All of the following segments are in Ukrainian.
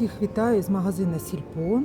Всіх вітаю з магазина Сільпо.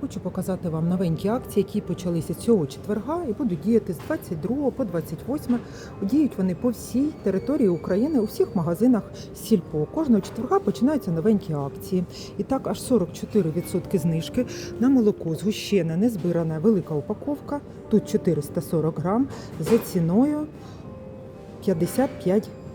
Хочу показати вам новенькі акції, які почалися цього четверга і будуть діяти з 22 по 28. Діють вони по всій території України у всіх магазинах Сільпо. Кожного четверга починаються новенькі акції. І так аж 44% знижки на молоко згущене, незбирана велика упаковка. Тут 440 грам за ціною 55 гривень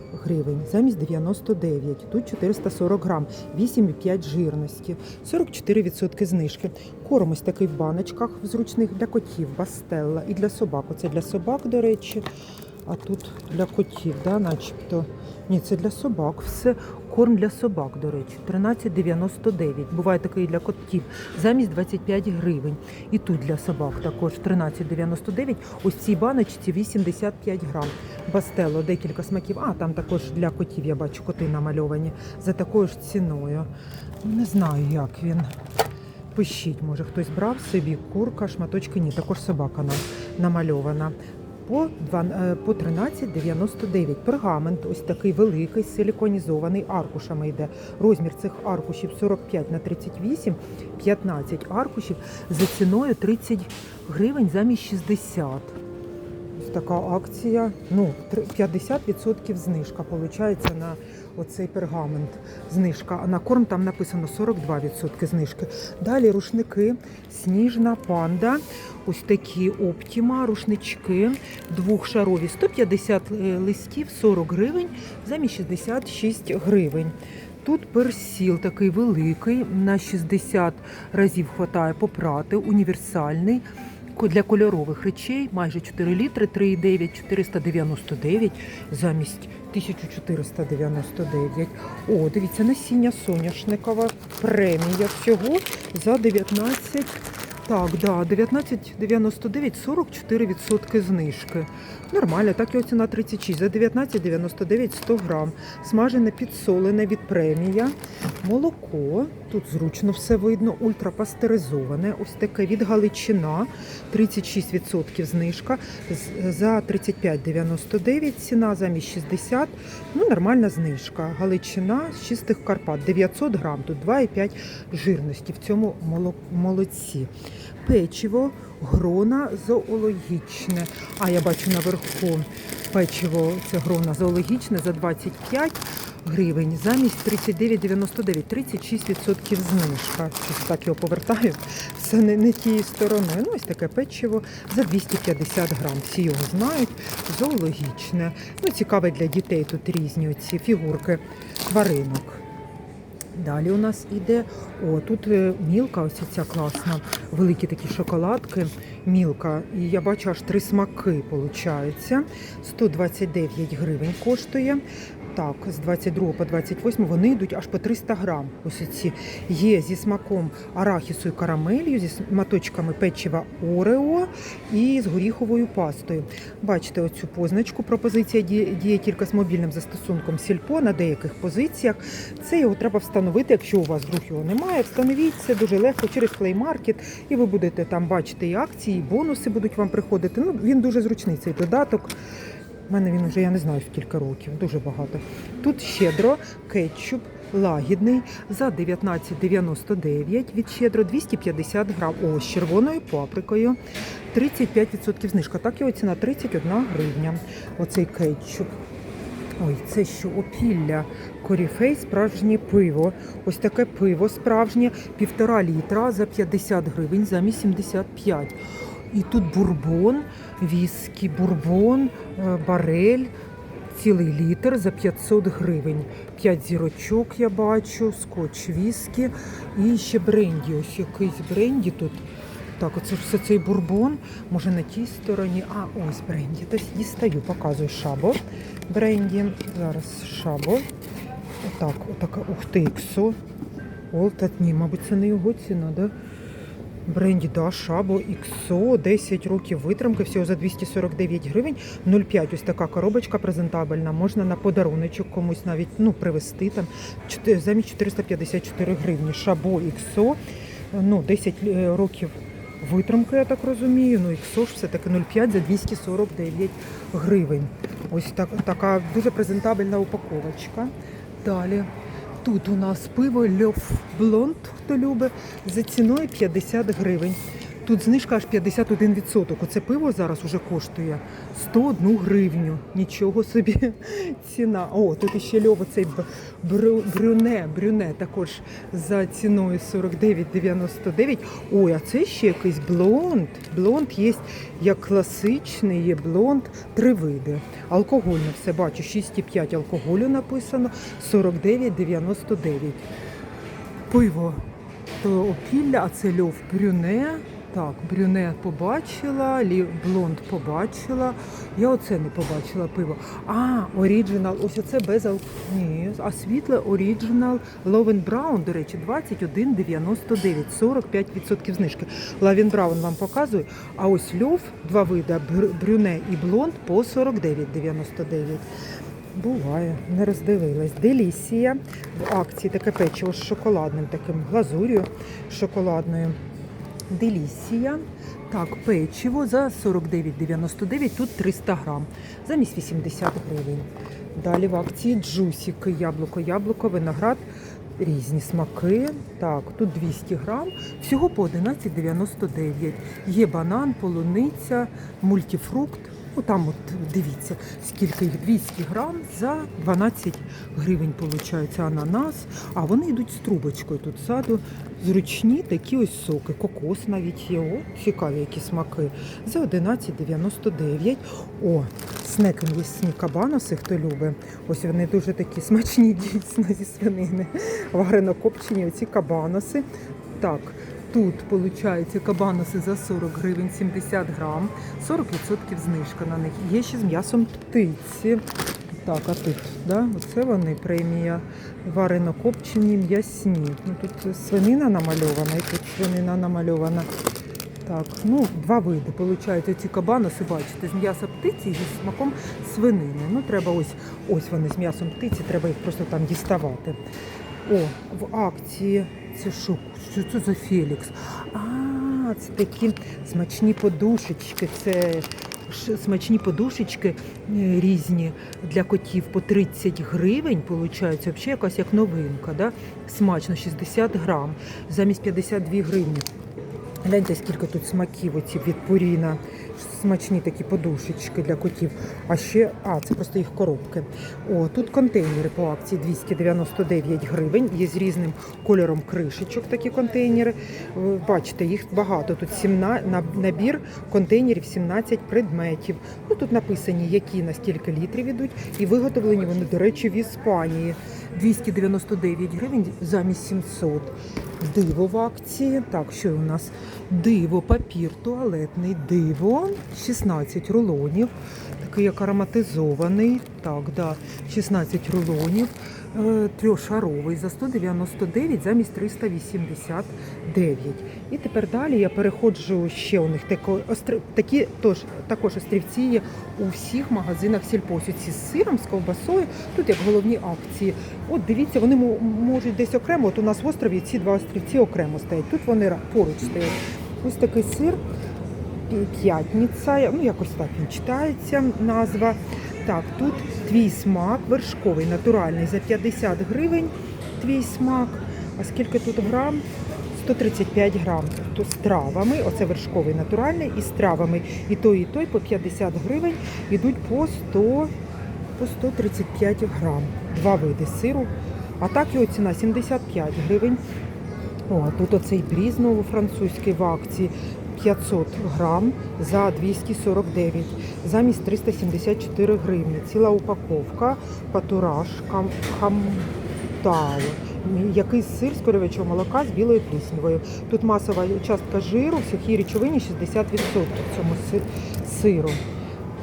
замість 99. Тут 440 грам, 8,5 жирності, 44% знижки. Корм ось такий в баночках зручних для котів, бастелла і для собак. Оце для собак, до речі. А тут для котів, да, начебто. Ні, це для собак. Все корм для собак, до речі, 13,99. Буває такий для котів замість 25 гривень. І тут для собак також 13,99. Ось цій баночці 85 грам. Бастело, декілька смаків. А там також для котів я бачу коти намальовані за такою ж ціною. Не знаю, як він. Пишіть, може хтось брав собі курка, шматочки. Ні, також собака нам намальована. По, два- е, по 13,99. Пергамент ось такий великий, силіконізований, аркушами йде. Розмір цих аркушів 45 на 38, 15 аркушів за ціною 30 гривень замість 60. Ось така акція. Ну, три- 50% знижка виходить на оцей пергамент. Знижка. А на корм там написано 42% знижки. Далі рушники, сніжна панда. Ось такі оптіма, рушнички двохшарові. 150 е, листів, 40 гривень, замість 66 гривень. Тут персіл такий великий, на 60 разів хватає попрати, універсальний. Для кольорових речей майже 4 літри, 3,9, 499 замість 1499. О, дивіться, насіння соняшникова премія всього за 19. Так, да, 19,99, 44% знижки. Нормально, так його ціна 36, за 19,99 100 грам. Смажене підсолене від премія. Молоко, тут зручно все видно, ультрапастеризоване, ось таке від Галичина, 36% знижка, за 35,99 ціна, замість 60, ну нормальна знижка. Галичина з чистих Карпат, 900 грам, тут 2,5 жирності в цьому моло- молоці. Печиво, грона зоологічне. А я бачу наверху печиво, це грона зоологічне за 25 гривень замість 39,99, 36% знижка. Щось так його повертаю. Все не, не тією стороною. Ну, ось таке печиво за 250 грам. Всі його знають. Зоологічне. Ну, цікаве для дітей тут різні оці фігурки тваринок. Далі у нас іде, о, тут е, мілка, ось ця класна, великі такі шоколадки, мілка. І я бачу аж три смаки, виходить. 129 гривень коштує. Так, з 22 по 28 вони йдуть аж по 300 грам. Ось ці є зі смаком арахісу і карамелью, зі сматочками печива Орео і з горіховою пастою. Бачите оцю позначку. Пропозиція діє, тільки з мобільним застосунком Сільпо на деяких позиціях. Це його треба встановити, якщо у вас вдруг його немає. Встановіть це дуже легко через Market, і ви будете там бачити і акції, і бонуси будуть вам приходити. Ну він дуже зручний цей додаток. У мене він вже я не знаю скільки років, дуже багато. Тут щедро кетчуп лагідний за 19,99 від щедро 250 грам. О, з червоною паприкою 35% знижка. Так його ціна 31 гривня. Оцей кетчуп. Ой, це що опілля коріфей, справжнє пиво. Ось таке пиво справжнє, півтора літра за 50 гривень замість 75. І тут бурбон, віскі, бурбон, е, барель, цілий літр за 500 гривень. 5 зірочок я бачу, скотч віскі і ще бренді. Ось якийсь бренді тут. Так, оце все цей бурбон, може на тій стороні. А, ось бренді. Тобто дістаю, показую шабо. Бренді. Зараз шабо. Отак, отака, ух ти, іксо. Олтат, ні, мабуть, це не його ціна, да? Бренді, да, шабо, іксо, 10 років витримки, всього за 249 гривень. 0,5 ось така коробочка презентабельна. Можна на подаруночок комусь навіть ну, привезти там замість 454 гривні. Шабо, іксо, ну, 10 е, років витримки, я так розумію. Ну, іксо ж все-таки 0,5 за 249 гривень. Ось так, така дуже презентабельна упаковочка. Далі Тут у нас пиво Льов Блонд, хто любить, за ціною 50 гривень. Тут знижка аж 51%. Оце пиво зараз уже коштує 101 гривню. Нічого собі ціна. О, тут іще льов цей брю, брюне, брюне також за ціною 49,99. Ой, а це ще якийсь блонд. Блонд є як класичний, є блонд, три види. Алкогольне все бачу, 6,5 алкоголю написано, 49,99. Пиво то опілля, а це льов брюне. Так, брюне побачила, блонд побачила. Я оце не побачила пиво. А, оріджинал, ось оце без ал... Ні, а світле оріджинал Ловен Браун, до речі, 21,99, 45% знижки. Лавін Браун вам показую. А ось льов, два види, брюне і блонд по 49,99. Буває, не роздивилась. Делісія в акції таке печиво з шоколадним таким глазур'ю шоколадною. Делісія. Так, печиво за 49,99, тут 300 грам, замість 80 гривень. Далі в акції джусики, яблуко, яблуко, виноград, різні смаки. Так, тут 200 грам, всього по 11,99. Є банан, полуниця, мультифрукт. Ну там от дивіться, скільки їх 200 грам за 12 гривень виходить ананас. А вони йдуть з трубочкою тут ззаду. Зручні такі ось соки. Кокос навіть є. О, цікаві які смаки. За 11,99. О, снеки м'ясні кабаноси, хто любить. Ось вони дуже такі смачні, дійсно, зі свинини. Варено копчені оці кабаноси. Так, Тут виходить кабаноси за 40 гривень 70 грам, 40% знижка на них. Є ще з м'ясом птиці. Так, а тут, да? оце вони премія варено копчені м'ясні. Ну, тут свинина намальована і тут свинина намальована. Так, ну, два види. Получають ці кабаноси, бачите, з м'яса птиці і зі смаком свинини. Ну, треба ось, ось вони з м'ясом птиці, треба їх просто там діставати. О, в акції це що? Що це за Фелікс? А, це такі смачні подушечки. Це смачні подушечки е, різні для котів по 30 гривень. Получається, взагалі якась як новинка. Да? Смачно, 60 грам, замість 52 гривні. Гляньте, скільки тут смаків оці від Пуріна. Смачні такі подушечки для котів. А ще, а, це просто їх коробки. О, тут контейнери по акції 299 гривень. Є з різним кольором кришечок такі контейнери. Бачите, їх багато. Тут 17, набір контейнерів 17 предметів. Ну, тут написані, які на скільки літрів ідуть. І виготовлені вони, до речі, в Іспанії. 299 гривень замість 700. Диво в акції. Так, що у нас? Диво, папір туалетний, диво, 16 рулонів. Такий як ароматизований. Так, да, 16 рулонів. Е, Трьошаровий за 199 замість 389. І тепер далі я переходжу ще у них такі тож, також острівці є у всіх магазинах сільпосу. Ці з сиром, з ковбасою. Тут як головні акції. От дивіться, вони мо- можуть десь окремо. От у нас в острові ці два острівці окремо стоять. Тут вони поруч стоять. Ось такий сир. П'ятниця, ну якось так він читається назва. Так, тут твій смак вершковий, натуральний за 50 гривень. Твій смак. А скільки тут грам? 135 грам. Тобто з травами, оце вершковий натуральний, і з травами і той, і той по 50 гривень ідуть по 100, по 135 грам. Два види сиру. А так його ціна 75 гривень. О, а тут оцей бріз знову французький в акції 500 грам за 249, замість 374 гривні. Ціла упаковка, патураж, кам, хамтал. Якийсь сир з коров'ячого молока з білою пліснявою. Тут масова частка жиру, в речовині 60% цьому сиру.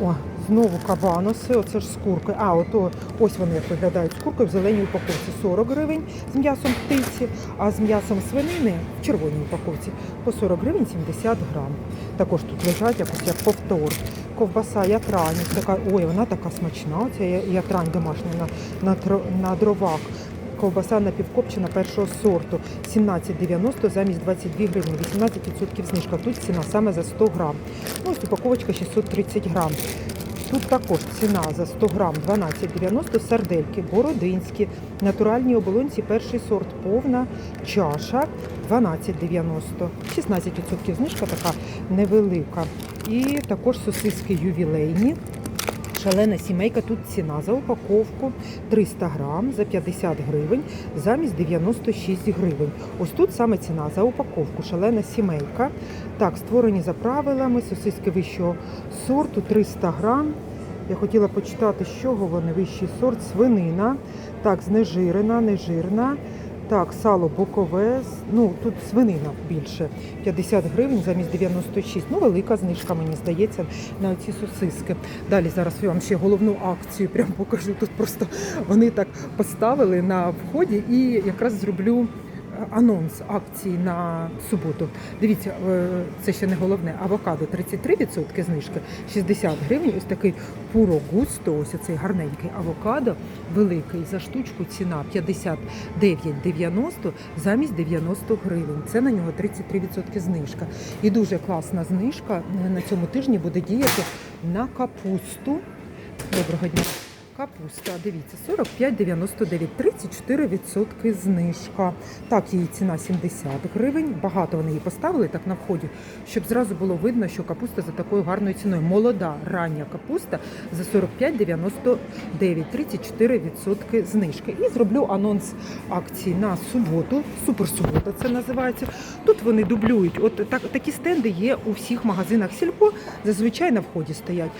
О, знову кабаноси, оце ж з куркою. А, ото ось вони як виглядають з куркою в зеленій упаковці 40 гривень з м'ясом птиці, а з м'ясом свинини в червоній упаковці по 40 гривень 70 грам. Також тут лежать якось як повтор. Ковбаса ятрань, така, ой, вона така смачна. Це я- ятрань домашня на, на, на дровах. Ковбаса напівкопчена першого сорту 17,90 замість 22 гривні, 18% знижка. Тут ціна саме за 100 грам. Ну, ось упаковочка 630 грам. Тут також ціна за 100 грам 12,90 сардельки, бородинські, натуральні оболонці, перший сорт, повна чаша 12,90. 16% знижка така невелика. І також сосиски ювілейні. Шалена сімейка, тут ціна за упаковку 300 грам за 50 гривень замість 96 гривень. Ось тут саме ціна за упаковку. Шалена сімейка. Так, створені за правилами, сосиски вищого сорту 300 грам. Я хотіла почитати, з чого вони вищий сорт. Свинина. Так, знежирена, нежирна. Так, сало бокове. Ну, тут свинина більше. 50 гривень замість 96. Ну, велика знижка, мені здається, на ці сосиски. Далі зараз я вам ще головну акцію прям покажу. Тут просто вони так поставили на вході і якраз зроблю анонс акції на суботу. Дивіться, е, це ще не головне. Авокадо 33% знижки, 60 гривень. Ось такий пуро густо, ось цей гарненький авокадо, великий за штучку ціна 59,90 замість 90 гривень. Це на нього 33% знижка. І дуже класна знижка е, на цьому тижні буде діяти на капусту. Доброго дня. Капуста, дивіться, 45,99, 34% знижка. Так, її ціна 70 гривень. Багато вони її поставили так на вході, щоб зразу було видно, що капуста за такою гарною ціною. Молода рання капуста за 45,99, 34% знижки. І зроблю анонс акції на суботу. Суперсубота це називається. Тут вони дублюють. От так, такі стенди є у всіх магазинах сільпо, зазвичай на вході стоять.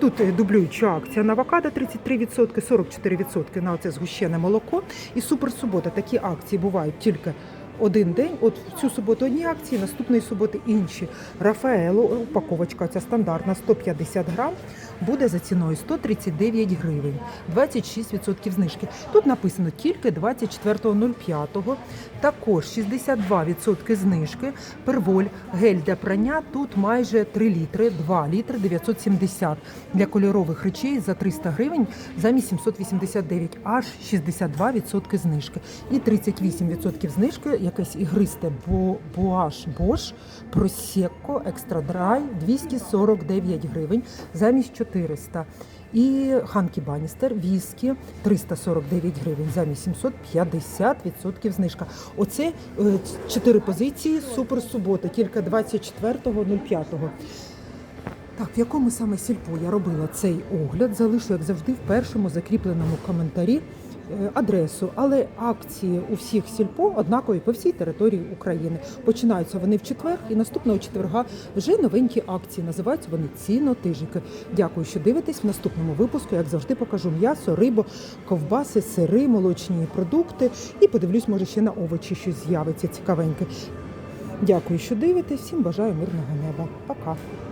Тут е, дублююча акція на авокадо 33%, 44% на оце згущене молоко. І суперсубота. Такі акції бувають тільки один день. От цю суботу одні акції, наступної суботи інші. Рафаело, упаковочка ця стандартна 150 грам, буде за ціною 139 гривень, 26% знижки. Тут написано тільки 24.05. Також 62% знижки. Перволь, гель для прання тут майже 3 літри, 2 літри 970 для кольорових речей за 300 гривень замість 789, аж 62% знижки. І 38% знижки якесь ігристе бо, Боаш Бош Просекко Екстра Драй 249 гривень замість 400. І Ханкі Баністер, віскі 349 гривень замість 750% знижка. Оце е, чотири позиції супер субота, тільки 24.05. Так, в якому саме сільпо я робила цей огляд, залишу, як завжди, в першому закріпленому коментарі адресу. Але акції у всіх сільпо однакові по всій території України. Починаються вони в четвер, і наступного четверга вже новенькі акції. Називаються вони цінотижики. Дякую, що дивитесь. В наступному випуску, як завжди, покажу м'ясо, рибу, ковбаси, сири, молочні продукти. І подивлюсь, може ще на овочі щось з'явиться цікавеньке. Дякую, що дивитесь. Всім бажаю мирного неба. Пока.